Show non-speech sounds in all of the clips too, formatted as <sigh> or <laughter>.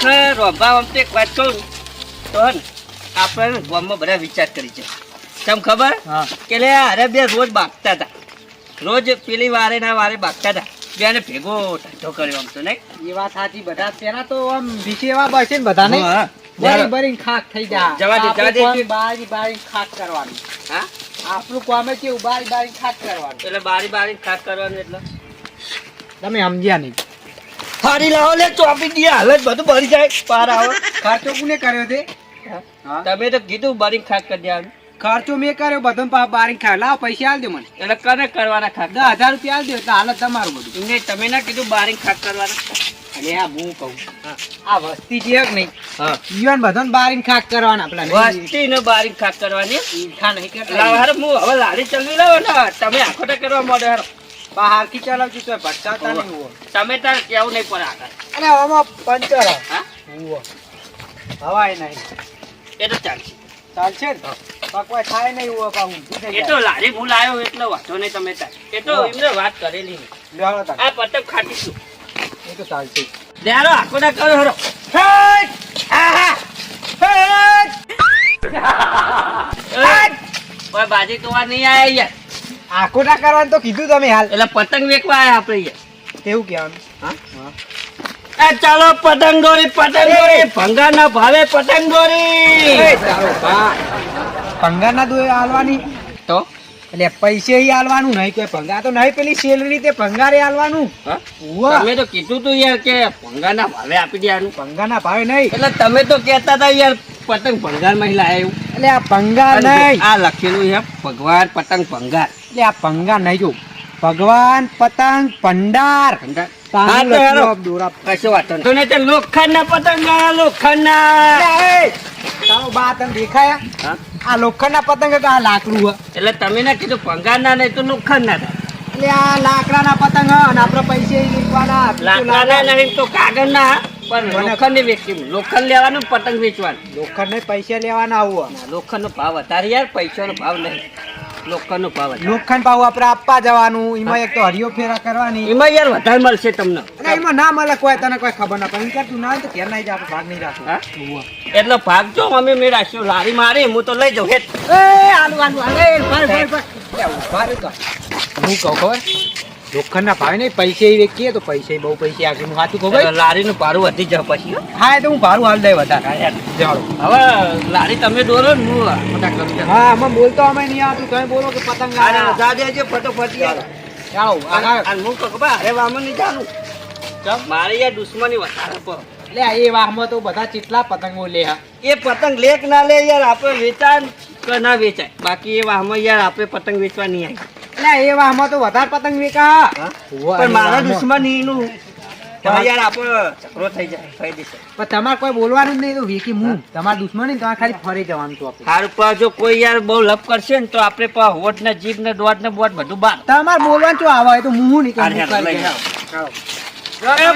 ખરેખર રોંભા વખતે એક વાત કહું તો હે આપણે ગામમાં બધા વિચાર કરી છે. તમ ખબર? કે લે અરે બે રોજ બાગતા હતા. રોજ પેલી વારે ના વારે બાગતા હતા. બેને ભેગો ધંધો કર્યો આમ તો નહીં? એ વાત સાચી બધા તેના તો આમ બીજી એવા બસે ને બધા નહીં? હા, બરી હા. ખાક થઈ જાય જવા દે, જવા દે. બારી બારી ખાક કરવાનું. હા? આપણું કોમે કેવું બારી બારી ખાક કરવાનું. એટલે બારી બારી ખાસ કરવાનું એટલે? તમે સમજ્યા નહીં. હારી લાવો લે ચોપી દે હાલત બધું ભરી જાય પાર આવો. ખર્ચો કોને કર્યો તે? તમે તો કીધું બારી ખાક કરી દેવાનું. ખર્ચો મેં કર્યો બધો પા- બારી ખાય લાવ પૈસા આલ દે મને. એટલે કને કરવાના ખાક? દસ હજાર રૂપિયા આલ દે એટલે હાલત તમારું બધું. નહીં તમે ના કીધું બારી ખાસ કરવાના. અરે આ હું કહું. આ વસ્તી છે કે નહીં? યુવાન બધાને બારીને ખાક કરવાના પેલા વસ્તી ને કરવાની. ઈચ્છા નહીં કરતા. લાવ હારો હું હવે લારી ચલવી લાવો ને. તમે આખોટા કરવા માંડો હારો બહારથી ચલાવજો તો ભટકાતા નહીં હોય તમે તાર કેવું નહીં પર આગળ અને આમાં પંચર હા હોવો. હવાય નહીં એ તો ચાલશે ચાલશે ને પકવાય થાય નહીં હોવો પાછું ઊંધું એ. તો લારી ભૂલ આવ્યો એટલો વાંધો નહીં તમે તાર એ તો એમને વાત કરેલી નહીં. લેવાડો તાર. આ પતંગ ખાટીશું એ તો ચાલશે લે હારો આખોટા કરો હરો હેટ! આહા! હેટ! <laughs> ઓય, બાજી તો વાર નહીં આયા યાર આખોટા કરવાનું તો કીધું તમે હાલ. એટલે પતંગ વેકવા આવ્યા આપણે યાર એવું કહેવાનું. હા? એ ચાલો પતંગ દોરી પતંગ દોરી. ભંગાર ના ભાવે પતંગ દોરી. ભંગાર ના દોરી હાલવાની. તો? એટલે પૈસે હાલવાનું નહીં કોઈ ભંગાર તો નહીં પેલી સેલરી તે ભંગારે હાલવાનું. તમે તો કીધું તું યાર કે ભંગાર ના ભાવે આપી દેવાનું. ભંગારના ભાવે નહીં. એટલે તમે તો કહેતા હતા યાર પતંગ ભંગારમાં એવું. એટલે આ ભંગાર નહીં. આ લખેલું છે ભગવાન પતંગ ભંગાર. એટલે આ ભંગાર નહીં જો. ભગવાન પતંગ ભંડાર. તો આ કશો વાંધો નહીં. તો લોખંડ ના પતંગ લોખંડ ના દેખાયા? પતંગ આ લાકડું એટલે તમે ના કીધું ભંગાર ના નહીં તો લોખંડ ના એટલે આ લાકડાના પતંગ અને આપડે પૈસે લાકડા ના નહીં તો કાગળ ના પણ મને- લોખંડ વેચી લોખંડ લેવાનું પતંગ વેચવાનું. લોખંડ ને પૈસા લેવાના આવું લોખંડ નો ભાવ વધારે યાર પૈસાનો ભાવ નહીં. લોખંડ નો ભાવ. લોખંડ ભાવ આપણે આપવા જવાનું એમાં એક તો હરિયો ફેરા કરવાની. એમાં યાર વધારે મળશે તમને. એમાં ના મળે કોઈ તને કોઈ ખબર ના પડે. તું ના હોય તો ઘેર નહીં આપણે ભાગ નહીં રાખવું એટલો ભાગ જો અમે મેં રાખ્યો. લારી મારી હું તો લઈ જાઉં. એ આલુ. હું કહું ખબર? લોખંડના ભાવે નહીં પૈસે વેચીએ તો પૈસે બહુ પૈસે આગળ હું સાચું કહું ભાઈ? લારી નું ભાડું વધી જાવ પછી હા. એ તો હું ભાડું હાલ દે વધારે. જાણો. હવે લારી તમે દોરો ને હું કરું હા અમે બોલતો અમે નહીં આવતું તમે બોલો કે પતંગ અરે લાવ્યા. જા દેજે ફટોફટ. ચાલો હું. ભાઈ, અરે વામન નહીં જાણું મારે યાર દુશ્મની વધારે પર લે એ વાહમાં તો બધા ચેટલા પતંગો લે એ પતંગ લેક ના લે યાર આપણે વેચાય કે ના વેચાય. બાકી એ વાહમાં યાર આપણે પતંગ વેચવા નહીં આવી એ વાહમાં તો વધારે પતંગ વેકા પણ મારા. દુશ્મની નું યાર આપણે ઝઘડો થઈ જાય થઈ જશે. પણ તમારે કોઈ બોલવાનું જ નહીં તો વેકી હું? તમારા દુશ્મન તમારે ખાલી ફરી જવાનું છું આપણે. પર જો કોઈ યાર બહુ લપ કરશે ને તો આપણે હોટ ને જીભ ને દોટ ને બોટ બધું બાર. તમારે બોલવાનું શું આવે? એ તો હું નહીં હારે, કહું હારે,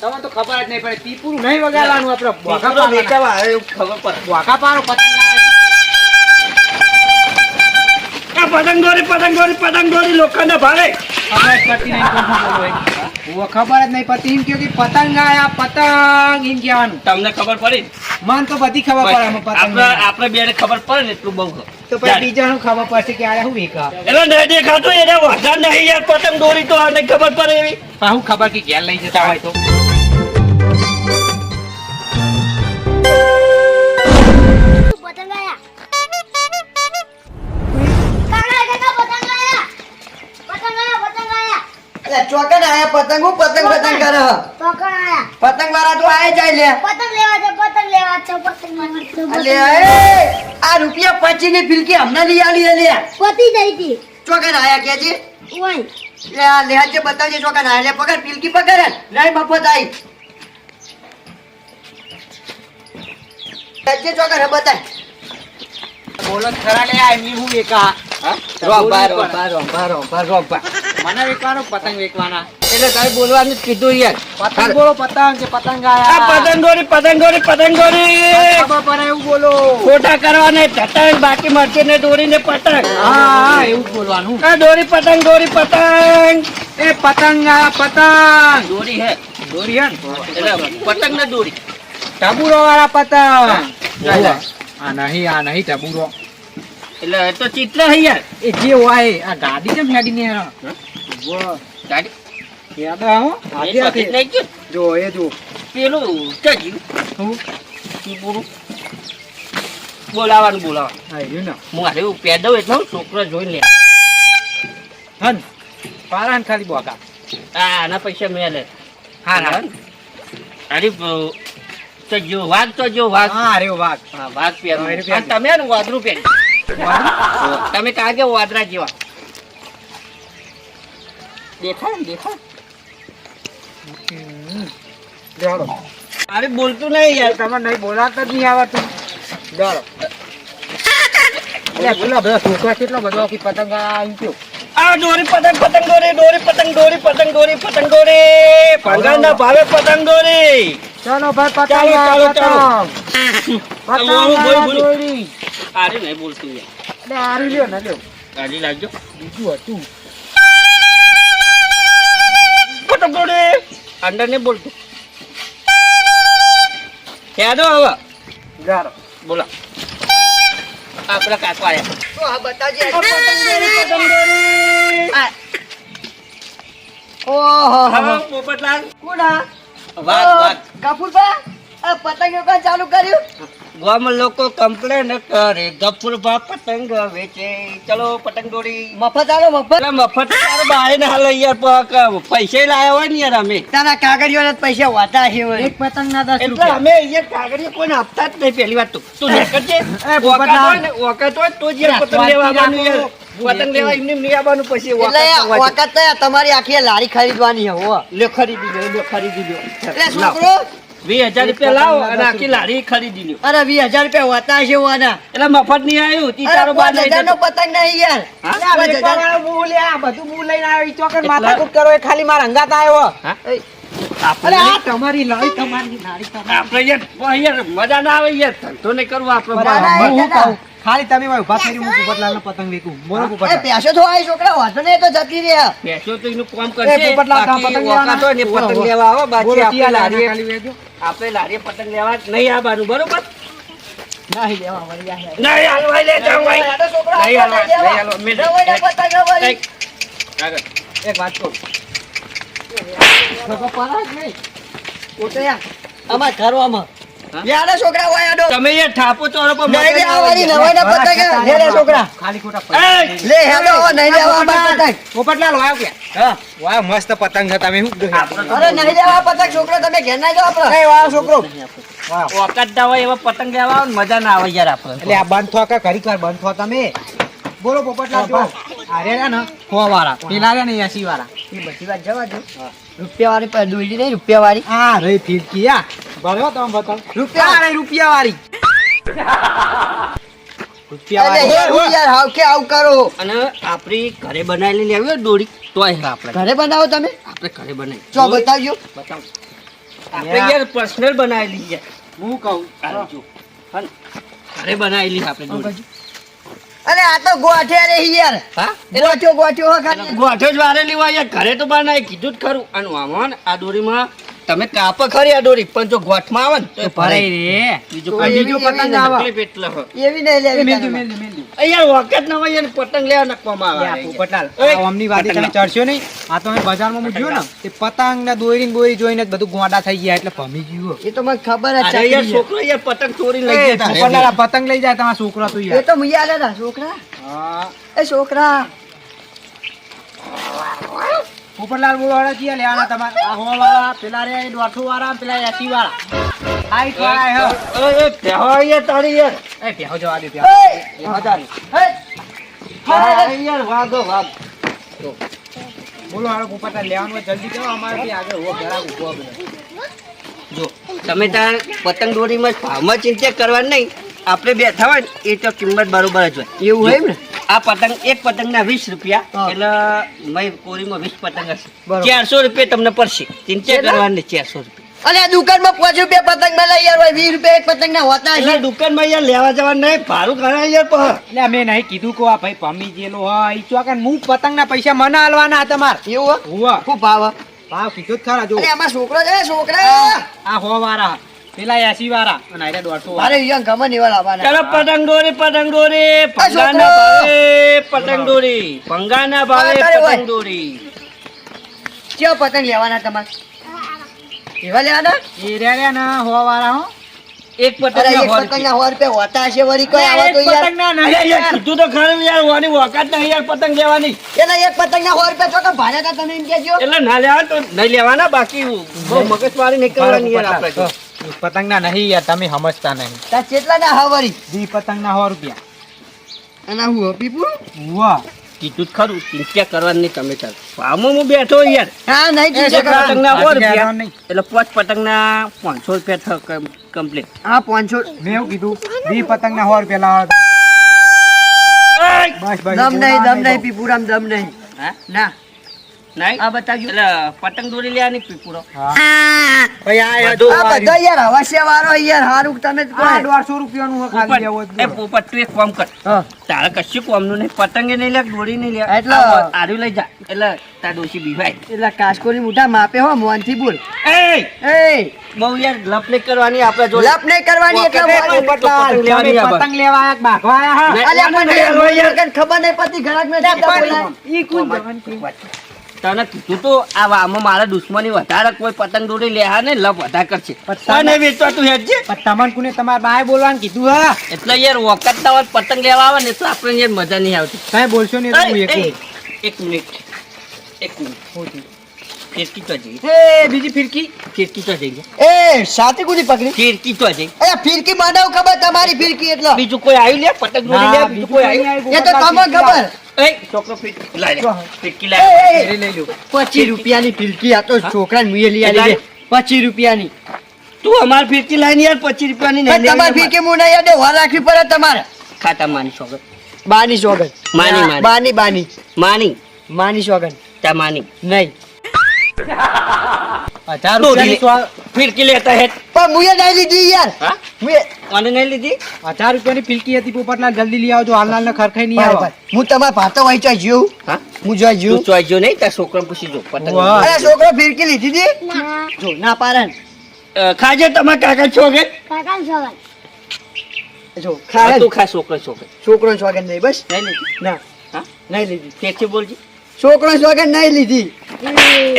તમને તો ખબર જ નહીં પડે પીપુરું નહીં વગાડવાનું આપણે બોકા પાડવાના. વેચાવા ખબર પડે બોકા પાડો. પતંગ પતંગ દોરી પતંગ દોરી પતંગ દોરી લોકોને ભાવે. ખબર જ નહીં પડતી એમ કે પતંગ આયા પતંગ એમ કહેવાનું. તમને ખબર પડી? મન તો બધી ખબર પડે આપણે આપણે બેને ખબર પડે ને એટલું બહુ. તો પછી બીજાનું ખબર પડશે કે આયા હું વેકા એટલે નહીં દેખાતું એને વધારે નહીં યાર પતંગ દોરી તો આને ખબર પડે એવી. પણ હું ખબર કે ઘેર લઈ જતા હોય તો. ચોકન આયા પતંગ હું પતંગ પતંગ કરે? પકડ આયા પતંગ વાળા તો આયા જાય લે. પતંગ લેવા છે પતંગ લેવા છે પતંગ એ આ રૂપિયા પચી ની ફિલકી હમણાં લઈ આલી અલ્યા પતી જઈ હતી ચોકન આયા કેજી ઓય. લે આ લેહાજે બતાવજે ચોકન આયા લે પકડ ફિલકી પકડ. નહીં મફત આઈ. બતાય. બોલો ખરા લે એમની હું મને વેચવાનો પતંગ વેચવાના એટલે તારે બોલવાનું કીધું યાર. પતંગ બોલો પતંગ કે પતંગ આયા? પતંગોરી પતંગોરી પતંગોરી ખબર એવું બોલો. ખોટા કરવાને પતંગ બાકી મરચી ને દોરી ને પતંગ. હા હા એવું બોલવાનું. આ દોરી પતંગ દોરી પતંગ. એ પતંગ આ પતંગ. દોરી હે દોરી હે એટલે પતંગ ને દોરી. ટબુરો વાળા પતંગ. આ નહીં આ નહીં ટબુરો એટલે એ તો ચિત્ર હે યાર. એ જે હોય આ ગાડી કેમ હેડી ને હેરો ગાડી? યાદ આવો આજે આથી. જો એ જો. પેલું ચજ્યું હું? પૂરું બોલાવાનું બોલાવાનું. હા યુ ને. હું એવું પહેર એટલે છોકરો જોઈ લે હન પારાન ખાલી બોકા આ આના પૈસા મેલે. હા હા? અરે તો જો વાઘ તો જો વાઘ હા રે વાઘ હા વાઘ પહેરો. તમે ને વાદરું પહેરી. તમે કાગે વાદરા જેવા. દેખાય ને દેખાય? અરે બોલતું નહીં યાર. તમે નહીં બોલાતા જ નહીં ચાલો એટલે પેલા બધા છોકરા કેટલો બધો કે પતંગ આવી ગયો. આ દોરી પતંગ પતંગ દોરી દોરી પતંગ દોરી પતંગ દોરી પતંગ દોરી. ના ભાવે પતંગ દોરી. ચાલો ભાઈ પતંગ ચાલો, ચાલો, પતંગ. ચાલો. પતંગ બોલું. અરે નહીં બોલતું યાર હારી લ્યો ના લ્યો. કાઢી લાગજો બીજું હતું. પતંગ દોરી અંદર ને બોલતું. હેડો હવે. ચાલો બોલા. આપણા કાકો આયા. તો આ બતાવજે પતંગ દોરી, પતંગ દોરી. ઓહો હા, પોપટલાલ. કોણ આ? વાત વાત. કપૂરભા, આ પતંગ વેચવાનું ચાલુ કર્યું? ગામ લોકો કમ્પ્લેન કરે ગફુરભા પતંગ વેચે. ચલો પતંગ દોરી મફત આલો મફત. મફત તારે બારે ના હાલે યાર પૈસે લાયા હોય ને યાર અમે. તારા કાગળિયોના જ પૈસા વાતા છે એક પતંગ ના દસ રૂપિયા. અમે અહીંયા કાગળિયા કોઈને આપતા જ નહીં પહેલી વાત તો. તું નીકળજે. ઓકાત હોય ને ઓકાત હોય તો જ યાર પતંગ લેવા યાર. પતંગ લેવા એમને નહીં આવવાનું પછી. વખત તમારી આખી લારી ખરીદવાની હો લે ખરીદી લો લે ખરીદી લો એટલે છોકરો વીસ હજાર રૂપિયા લાવો અને આખી લારી ખરીદી લ્યો. અરે વીસ હજાર રૂપિયા વાતા છે વાના એટલે મફત નહીં આવ્યું તી બાર લઈ જતો. પતંગ નહીં યાર. હા? પાંચ હજાર. વેચવાવાળો બહુ લે, આ બધું બહુ લઈને આવ્યો. ઈ માથાકૂટ કરો એ ખાલી મારા હંગાત આવ્યો. અરે આ તમારી લારી તમારી લારી આપણે યાર મજા ના આવે યાર ધંધો નહીં કરવો આપણે. હું કહું? ખાલી તમે હોય ઊભા થઈ હું પોપટલાલનો પતંગ વેકું બોલો એ પોપટલાલ પેસો તો આવી છોકરા વાંધો નહીં તો જતી રહ્યા બેસો તો એનું કામ કરશે પોપટલાલ પતંગ લેવાના? તો ને પતંગ લેવા આવો બાકી આપણે લારીએ ખાલી વેજો આપણે લારીએ પતંગ લેવા નહીં આવવાનું બરોબર નહીં લેવા વળી આ યાર. નહીં હાલવાય લે જાવ ભાઈ આ તો છોકરા નહીં હાલવા, નહીં હાલવા. મેં- રવાઈના પતંગ રવાઈ. એક- આગળ. એક વાત કહું. છોકરો પરાગ નહીં. પોતે અમાર ઘરમાં. હા? યાર, છોકરા હોય આડો. તમે યાર થાપો ચોરો પર નહીં લેવા વાળી નવાઈના પતંગ લે લે છોકરા. ખાલી ખોટા પૈસા. લે હેડો નહીં લેવા અમાર પતંગ. પોપટલાલ વાયો કે હા. વાહ મસ્ત પતંગ છે તમે શું અરે નહીં લેવા પતંગ છોકરો તમે ઘેર ના જાવ આપણે. એ વાયો છોકરો. ઓકાત ના હોય એવા પતંગ લેવા આવો મજા ના આવે યાર આપણે. એટલે આ બંધ થો કે ઘડીક કર બંધ થો તમે. બોલો પોપટલાલ જો. અરે ને સો વાળા પેલા ને એસી વાળા. એ બધી વાત જવા દો. રૂપિયા વાળી પર દોરી નહીં રૂપિયા વાળી આ રે ફિરકી આ. બરાબર તમે બતાવો. રૂપિયા વાળી રૂપિયા હે વાળી હું યાર હાવ કે આવું કરો. અને આપણી ઘરે બનાવેલી લેવી હોય દોડી તો હા આપણે. ઘરે બનાવો તમે? આપણે ઘરે બનાવી. ચો બતાવજો. બતાવ. આપણે યાર પર્સનલ બનાવેલી હું કહું. હા. ઘરે બનાવેલી આપણે અરે આ તો ગોઠે રે યાર. હા? ગોઠ્યો ગોઠ્યો હો ખાલી. ગોઠો જ વારે લેવા યાર. ઘરે તો બનાવી કીધું જ ખરું. અને આમાં આ દોરીમાં તમે કાપો ખરી આ દોરી પણ જો ગોઠમાં આવે ને તો એ રે. બીજો તો બીજું પતંગ ના આવે. એટલે એવી નહીં. લેવી મેલ મેલ મેલજો અહીંયા વખત ના હોય પતંગ લેવા નાખવામાં આવે. પોપટલાલ અમની વાતે તમે ચડશો નહીં. આ તો મેં બજારમાં મૂક્યો ને તે પતંગ ને દોરી ને દોરી જોઈને બધું ગોંડા થઈ ગયા એટલે ભમી ગયો એ તો મને ખબર જ અરે યાર છે. છોકરો યાર પતંગ ચોરી લઈ ગયા પોપટલાલ પતંગ લઈ જાય તમારા છોકરા યાર. એ તો મુઈ આલે છોકરા. હા. એ છોકરા. પોપટલાલ બોલો હળે ક્યાં લેવાના તમારે. આ હો વાળા પેલા રે દોઢસો વાળા પેલા એસી વાળા હાઈ વાળા હે. એ, એ, પહેવા યાર તારી યાર. એ પેહો જવા દે પેહો એ, તારી. હે, યાર વાગો વાગ બોલો હાલો પોપટલાલ લેવાનું જલ્દી કરો અમારે બી આગળ હો ઘરાક ઊભો. જો. તમે તાર પતંગ દોરીમાં ભાવમાં ચિંતા કરવાની નહીં. આપણે બેઠા હોય ને એ તો કિંમત બરોબર જ હોય. એવું હોય ને? આ પતંગ એક પતંગના વીસ રૂપિયા. એટલે કોરીમાં વીસ પતંગ હશે. ચારસો રૂપિયા તમને પડશે. ચિંતા? કરવાની ચારસો રૂપિયા. અને આ દુકાનમાં પાંચ રૂપિયા પતંગમાં યાર ભાઈ વીસ રૂપિયા એક પતંગ ના હોતા એટલે દુકાન દુકાનમાં યાર લેવા જવાનું નહીં ભારું ઘણા યાર પણ. એટલે અમે નહીં કીધું કો આ ભાઈ પમી ગયેલો હા ઈ ચોકન હું પતંગના પૈસા મને આલવાના તમાર. એવું હે? હુવા. ભાવ? ભાવ કીધું જ ખરા જો. એમાં આમાં છોકરો છે છોકરા! આ હો વાળા પેલા એસી વાળા. અને આર્યા દોઢસો વાળા. મારે ગમે ને એવા ચાલો પતંગ દોરી પતંગ દોરી પંગાના ભાવે પતંગ દોરી પંગાના ભાવે હા, તારે હોય. પતંગ દોરી કેવો પતંગ લેવાના તમારે? એવા લેવાના? એ રહ્યા રહ્યા હો વાળા હો. એક પતંગ હોતા હશે વળી કોઈ આવા તો યાર. પતંગના નહીં યાર. કીધું તો ખરું યાર વાની વખત નહીં યાર પતંગ લેવાની. એના એક પતંગના સો રૂપિયા ચોકા ભાડા તા તમે એમ એટલે ના લેવા તો નહીં લેવાના બાકી બહુ મગજમારી નહીં કરવાની યાર આપણે તો. પતંગના નહીં યાર તમે સમજતા નહીં. તા કેટલા ના હવારી? દી પતંગ ના સો રૂપિયા. અને હું હપી પૂરું વાહ કીધું જ ખરું ચિંતા કરવાની નહીં તમે ચાલ ફાર્મમાં હું બેઠો યાર. હા નહીં ચિંતા કરવાની. પતંગના સો રૂપિયા. એટલે પાંચ પતંગના પાંચસો રૂપિયા થ કમ્પ્લીટ હા પાંચસો. મેં એવું કીધું દી પતંગના સો રૂપિયા લાવો દમ નહીં દમ નહીં પીપુરામ દમ નહીં. હા? ના. નહીં? આ બતાવજો એટલે પતંગ દોરી લેવાની પૂરો. હા. ભાઈ આ બધું આ બધા યાર હવાસિયા વાળો યાર હારું તમે જ આ કહો. દોઢસો રૂપિયાનું ખાલી લેવો એ પોપટ તું એક કામ કર. તારે કશું કોમનું નહીં. પતંગે નહીં લે દોરી નહીં લે. એટલે- આ લઈ જા. એટલે તાર ડોશી બીવાય એટલે કાસ્કોની મોટા માપે હો મોનથી બોલ. એ એ બહુ યાર લપ નહીં કરવાની આપણે જો લપ નહીં કરવાની એટલે. પતંગ લેવાની પતંગ લેવા આયા કે ભાગવા આયા હા? અલ્યા. મને ખબર નહીં પડતી ઘરાક મે. ઈ કોણ જવાન કે? તને કીધું તો આ વામાં મારા દુશ્મની વધારે કોઈ પતંગ દોરી લે હા ને લપ વધારે કરશે. પતંગ- વેચવા તું હેજે પણ તમને કોને તમારા બાએ બોલવાનું કીધું હા. એટલે યાર વખત ના પતંગ લેવા આવે ને તો આપણે યાર મજા નહીં આવતી. તમે બોલશો ને તો હું એ, એકલું. એ, એક મિનિટ એક મિનિટ. ફિરકી તો જઈ. એ બીજી ફિરકી? ફિરકી તો જઈ. એ સાથી કુદી પકડી? ફિરકી તો જઈ. એ ફિરકી માંડવ ખબર તમારી ફિરકી એટલે. બીજું કોઈ આવી લે? પતંગ દોરી લે? બીજું કોઈ આવી એ તો તમને ખબર. છોકરો લાય લઈ લો પચીસ રૂપિયાની આ તો છોકરાને મુએ લઈ આલી પચીસ રૂપિયાની. તું અમાર ફિરકી યાર પચીસ રૂપિયાની નહીં તમારી ફિરકી મું નહીં યાદ વાર રાખવી પડે તમારે. ખાતા માની સોગન બાની સોગન. માની, માની. બાની બાની. માની. માની સોગન. તા માની. નહીં. હજાર રૂપિયાની ફિરકી લેતા હે પણ મુએ નહીં લીધી યાર. હા? મુએ મને નહીં લીધી? હજાર રૂપિયાની ફિરકી હતી પોપટલાલ જલ્દી લઈ આવજો હાલ ને ખરખાઈ નહીં આવે. હું તમારા ભાતો વાંચવા જ્યું હા? જોઈ તું જ્યું ચોઈજો નહીં? તાર છોકરાને પૂછી જો. અરે છોકરો ફિરકી લીધી હતી? જો ના પાડે ને. અ, ખાજે તમારા કાકા છો કે કાકાને સવાલ જો હા, ખાય તું ખા છોકરો છોકરો. છોકરો સ્વાગત નહીં બસ. નહીં લીધી? ના. હા? નહીં લીધી. ફેરથી બોલજી. છોકરો છોકરે નહીં લીધી?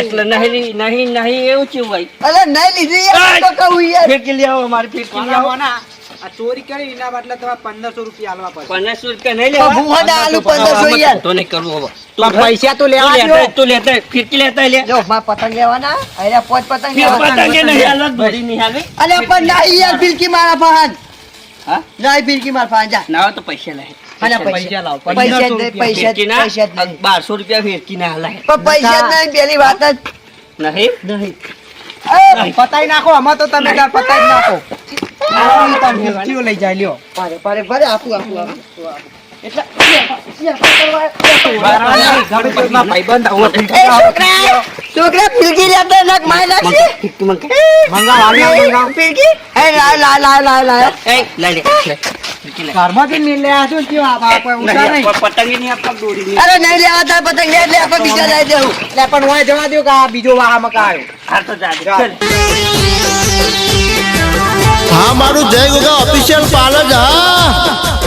એટલે નહીં નહીં નહીં એવું ચેવું ભાઈ. અરે નહીં લીધી તો કહું યાર. ફિરકી લઈ આવો મારી ફિરકી લઈ આવો વાલા, આ ચોરી કરી એના બદલે તમારે પંદરસો રૂપિયા આલવા પડશે. પંદરસો રૂપિયા નહીં લેવા? હું હદા આલુ પંદરસો યાર. તો નહીં કરવું હવે. પણ પૈસા તો લેવા લેતા તું લેતા ફિરકી લેતા લે. જો માં પતંગ લેવાના. અરે પોચ પતંગ ફિર લેવાના. પતંગે નહીં હાલવા દોરી નહીં હાલવી અરે પણ નહીં યાર ફિરકી મારા ફાન. હા? નહીં ફિરકી મારા ફાન. જા. ના તો પૈસા લે. અરે પૈસા પૈસા લાવો, પૈસા જ 1500 નહીં બારસો રૂપિયા ફેરકી ના હલાય પૈસા નહીં પેલી વાત જ. નહીં? નહીં. પતાઈ નાખો આમાં તો તમે પતાઈ નાખો. લઈ જાય લ્યો. પારે પારે પારે આપું આપું આપું. એટલે છોકરા છોકરા લેતા નાખ માય નાખશે ફિરકી મંગ મંગાવ, આવ્યા, એ લાય લાય લાય લાય લાય એ લઈ લે. લે. ફિરકી લે ઘરમાંથી જ મેં લઈ આવ્યા છો નહીં, નહીં. પતંગી નહીં આપવા દોરી નહીં. અરે નહીં લેવા તાર પતંગ લે લે આપણે બીજા લઈ દેવું એટલે પણ હું જવા દઉં કે આ બીજો વાહ મકા હા તો ચાલ. હા મારું જય ગોગા ઓફિશિયલ પાર્લર હા.